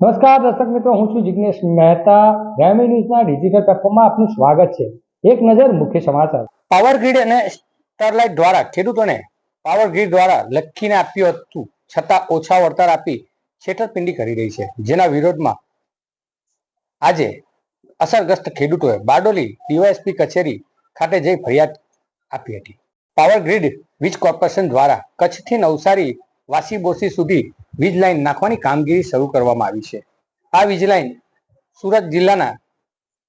નમસ્કાર દર્શક મિત્રો, હું છું જિગ્નેશ મહેતા. ગ્રામી ન્યૂઝના ડિજિટલ પ્લેટફોર્મમાં આપનું સ્વાગત છે. એક નજર મુખ્ય સમાચાર. પાવર ગ્રીડ અને સ્ટરલાઇટ દ્વારા, ખેડૂતોને પાવર ગ્રીડ દ્વારા લખીને આપ્યું હતું. છતાં ઓછા વળતર આપી છેતરપિંડી કરી રહી છે. જેના વિરોધમાં આજે અસરગ્રસ્ત ખેડૂતોએ બારડોલી ડીવાયએસપી કચેરી ખાતે જઈ ફરિયાદ આપી હતી. પાવર ગ્રીડ વીજ કોર્પોરેશન દ્વારા કચ્છથી નવસારી વાસી બોસી સુધી વીજ લાઈન નાખવાની કામગીરી શરૂ કરવામાં આવી છે. આ વીજ લાઈન સુરત જિલ્લાના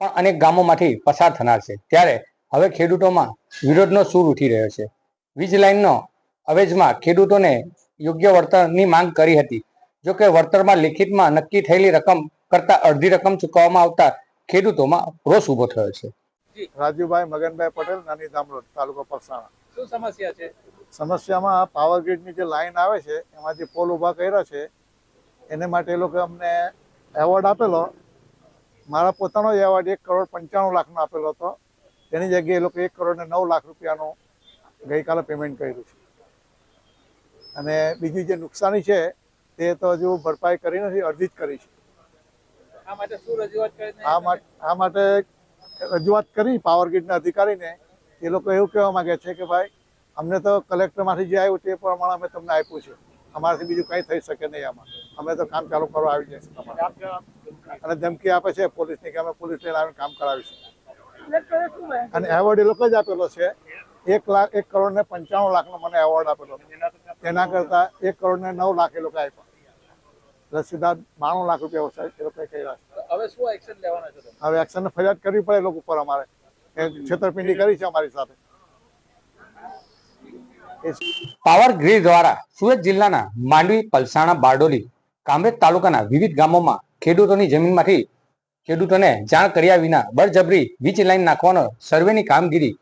પણ અનેક ગામોમાંથી પસાર થનાર છે. ત્યારે હવે ખેડૂતોમાં વિરોધનો સૂર ઉઠી રહ્યો છે. વીજ લાઈનનો અવેજમાં ખેડૂતોને યોગ્ય વળતરની માંગ કરી હતી. જો કે વળતરમાં લેખિતમાં નક્કી થયેલી રકમ કરતા અડધી રકમ ચૂકવવામાં આવતા ખેડૂતોમાં રોષ ઊભો થયો છે. રાજુભાઈ મગનભાઈ પટેલ નાની દામરોડ તાલુકો પરસાણા. શું સમસ્યા છે? સમસ્યામાં પાવર ગ્રીડની જે લાઈન આવે છે એમાં જે પોલ ઊભા કર્યા છે એને માટે એ લોકો અમને એવોર્ડ આપેલો. મારા પોતાનો જ એવોર્ડ એક કરોડ પંચાણું લાખનો આપેલો હતો. તેની જગ્યાએ એ લોકો એક કરોડ ને નવ લાખ રૂપિયાનું ગઈકાલે પેમેન્ટ કર્યું છે. અને બીજી જે નુકસાની છે તે તો હજુ ભરપાઈ કરી નથી અડધી જ કરી છે. આ માટે શું રજૂઆત આ માટે રજૂઆત કરી પાવર ગ્રીડના અધિકારીને. એ લોકો એવું કહેવા માંગે છે કે ભાઈ અમને તો કલેક્ટરમાંથી જે આવ્યું તે પ્રમાણે અમે તમને આપ્યું છે. અમારાથી બીજું કંઈ થઈ શકે નહીં આમાં. અમે તો કામ ચાલુ કરવા આવી જઈશું તમારે. અને ધમકી આપે છે પોલીસની કે અમે પોલીસ લઈને આવીને કામ કરાવીશું અને એવોર્ડ એ લોકો જ આપેલો છે. એક લાખ એક કરોડ ને પંચાણું લાખનો મને એવોર્ડ આપેલો તેના કરતા એક કરોડ ને નવ લાખ એ લોકો આપ્યા. એટલે સીધા બાણું લાખ રૂપિયા ઓછા એ લોકોએ કર્યા હવે શું એક્શન લેવાના છો હવે એક્શન ફરિયાદ કરવી પડે એ લોકો ઉપર અમારે. છેતરપિંડી કરી છે અમારી સાથે. પાવર ગ્રીડ દ્વારા સુરત જિલ્લાના માંડવી, પલસાણા, બારડોલી કામરેજ તાલુકાના વિવિધ ગામોમાં ખેડૂતોની જમીનમાંથી ખેડૂતોને જાણ કર્યા વિના બળજબરી વીજ લાઈન નાખવાનો સર્વેની કામગીરી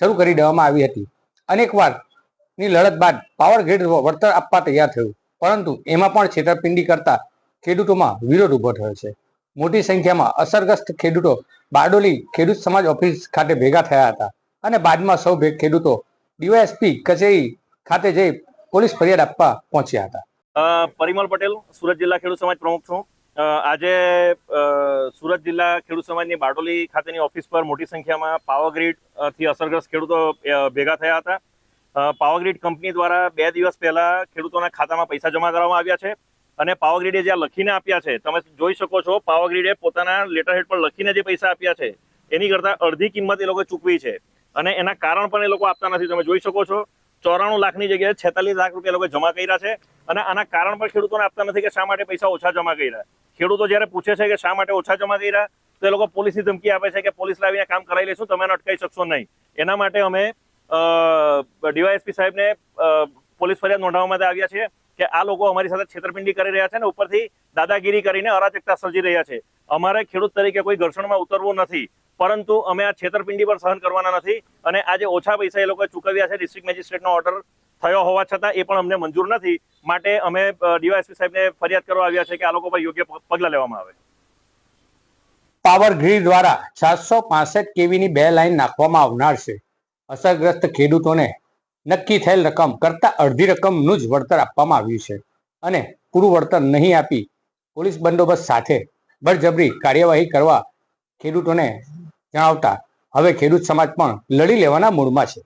શરૂ કરી દેવામાં આવી હતી. અનેકવારની લડત બાદ પાવર ગ્રીડ વળતર આપવા તૈયાર થયું. પરંતુ એમાં પણ છેતરપિંડી કરતા ખેડૂતોમાં વિરોધ ઊભો થયો છે. મોટી સંખ્યામાં અસરગ્રસ્ત ખેડૂતો બારડોલી ખેડૂત સમાજ ઓફિસ ખાતે ભેગા થયા હતા અને બાદમાં સૌ ખેડૂતો ડીવાયએસપી કચેરી ખાતે જઈ પોલીસ ફરિયાદ આપવા પહોંચ્યા હતા. પરિમલ પટેલ, સુરત જિલ્લા ખેડૂત સમાજ પ્રમુખ છું. આજે સુરત જિલ્લા ખેડૂત સમાજની બારડોલી ખાતેની ઓફિસ પર મોટી સંખ્યામાં થી અસરગ્રસ્ત ખેડૂતો ભેગા થયા હતા. પાવરગ્રીડ કંપની દ્વારા બે દિવસ પહેલા ખેડૂતોના ખાતામાં પૈસા જમા કરવામાં આવ્યા છે અને પાવરગ્રીડે જ્યાં લખીને આપ્યા છે, તમે જોઈ શકો છો પાવરગ્રીડે પોતાના લેટર હેડ પર લખીને જે પૈસા આપ્યા છે, એની કરતાં અડધી કિંમત એ લોકોએ ચૂકવી છે. અને એના કારણ પણ એ લોકો આપતા નથી. તમે જોઈ શકો છો, ચોરાણું લાખની જગ્યાએ છેતાલીસ લાખ રૂપિયા લોકો જમા કર્યા છે અને આના કારણ પણ ખેડૂતોને આપતા નથી કે શા માટે પૈસા ઓછા જમા કર્યા. ખેડૂતો જ્યારે પૂછે છે કે શા માટે ઓછા જમા કર્યા, તો એ લોકો પોલીસની ધમકી આપે છે કે પોલીસ લાવીને કામ કરાવી લેશું તમે એને અટકાવી શકશો નહીં. એના માટે અમે ડીવાયએસપી સાહેબને પોલીસ ફરિયાદ નોંધાવવા માટે આવ્યા છીએ કે આ લોકો અમારી સાથે છેતરપિંડી કરી રહ્યા છે ને ઉપરથી દાદાગીરી કરીને અરાજકતા સર્જી રહ્યા છે. અમારે ખેડૂત તરીકે કોઈ ઘર્ષણમાં ઉતરવું નથી. પરંતુ અમે આ છેતરપિંડી પર સહન કરવાના નથી અને આજે ઓછા પૈસા એ લોકોએ ચૂકવ્યા છે ડિસ્ટ્રિક્ટ મેજિસ્ટ્રેટનો ઓર્ડર થયો હોવા છતાં એ પણ અમને મંજૂર નથી. માટે અમે ડીવાયએસપી સાહેબને ફરિયાદ કરવા આવ્યા છે કે આ લોકો પર યોગ્ય પગલાં લેવામાં આવે. પાવર ગ્રીડ દ્વારા સાતસો પાસઠ કેવીની બે લાઈન નાખવામાં આવનાર છે. અસરગ્રસ્ત ખેડૂતોને નક્કી થયેલ રકમ કરતા અડધી રકમનું જ વળતર આપવામાં આવ્યું છે અને પૂરું વળતર નહીં આપી પોલીસ બંદોબસ્ત સાથે બળજબરી કાર્યવાહી કરવા ખેડૂતોને જણાવતા હવે ખેડૂત સમાજ પણ લડી લેવાના મૂડમાં છે.